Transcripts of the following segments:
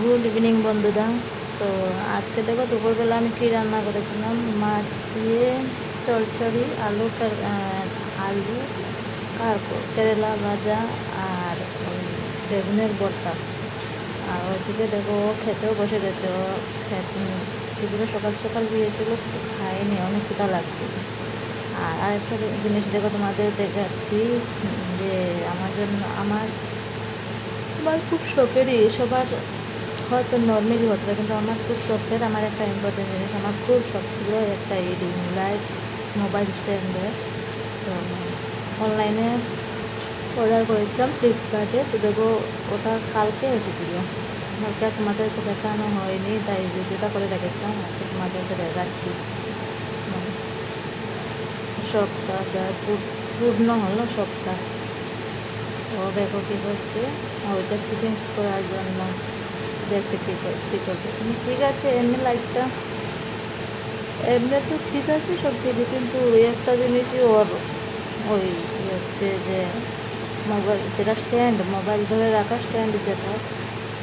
Good evening বন্ধুরা। তো আজকে দেখো দুপুরবেলা আমি কী রান্না করেছিলাম? মাছ দিয়ে চড়চড়ি, আলু আলু কারকো কেরালা ভাজা আর বেগুনের ভর্তা আর ওইদিকে দেখো খেতেও বসে গেছে। ও খেতে সকাল সকাল দিয়েছিল খায়নি, অনেক ক্ষুধা লাগছে। আর আরেকটা জিনিস দেখো তোমাদের দেখাচ্ছি যে আমার জন্য আমার আমার খুব শখেরই, সবার হয়তো নর্মালি হতে কিন্তু আমার খুব শখের, আমার একটা ইম্পর্টেন্ট জিনিস, আমার খুব শখ ছিল একটা এই রিং লাইট মোবাইল স্ট্যান্ডের তো অনলাইনে অর্ডার করেছিলাম ফ্লিপকার্টে তো দেখো ওটা কালকে এসেছিল। কালকে আর তোমাদেরকে দেখানো হয়নি, তাই ভিডিওটা করে রেখেছিলাম, আজকে তোমাদেরকে দেখাচ্ছি। যা পূর- পূর্ণ হলো সবটা ও দেখো কী করছে ওইটা ফিটিংস করার জন্য। দেখছে কী কী করবে? ঠিক আছে, এমনি লাইটটা এমনি তো ঠিক আছে সব কিছু, কিন্তু ওই একটা জিনিসই ওর ওই হচ্ছে যে মোবাইল যেটা স্ট্যান্ড মোবাইল ধরে রাখা স্ট্যান্ড যেটা,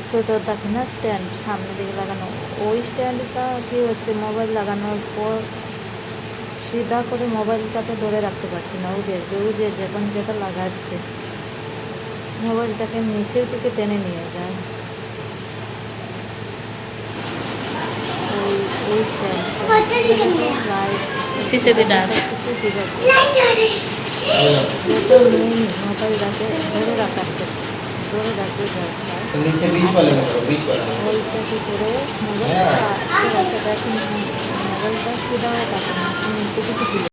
ছোটো থাকে না স্ট্যান্ড সামনের দিকে লাগানো, ওই স্ট্যান্ডটা কী হচ্ছে মোবাইল লাগানোর পর সিধা করে মোবাইলটাকে ধরে রাখতে পারছি না, ও দেখবে ও যে যখন যেটা লাগাচ্ছে মোবাইলটাকে নিচের দিকে টেনে নিয়ে যায় ওই ওই পিছিয়ে দিন আছে। মাথায় রাখে ধরে রাখাচ্ছে ধরে রাখতে নিচে বিষ বলে বিষ বলে ওইটাকে করে মোবাইলটা মোবাইলটা সুদাও কাটে নিচে কিছু